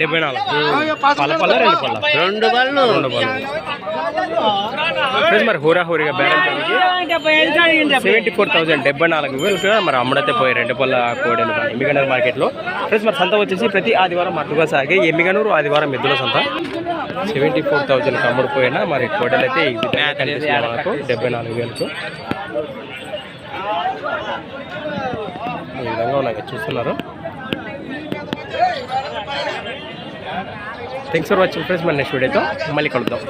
డెబ్బై నాలుగు పళ్ళ పళ్ళ రెండు పళ్ళ రెండు రెండు పళ్ళు మరి హోరా హోరీగా సెవెంటీ ఫోర్ థౌసండ్ డెబ్బై నాలుగు వేలు మరి అమ్మడతే పోయి రెండు పళ్ళ కోడలు ఎమ్మిగనూరు మార్కెట్లో. ఫ్రెండ్స్ మరి సంత వచ్చేసి ప్రతి ఆదివారం మట్టుగా సాగే ఎమ్మిగనూరు ఆదివారం ఎద్దుల సంత. సెవెంటీ ఫోర్ థౌసండ్ అమ్ముడుపోయినా మరి కోడలు అయితే డెబ్బై నాలుగు వేలకు ఈ విధంగా ఉన్నాయి చూస్తున్నారు. థ్యాంక్స్ ఫర్ వాచింగ్ ఫ్రెండ్స్ మన నెక్స్ట్ వీడియోతో మళ్ళీ కలుద్దాం.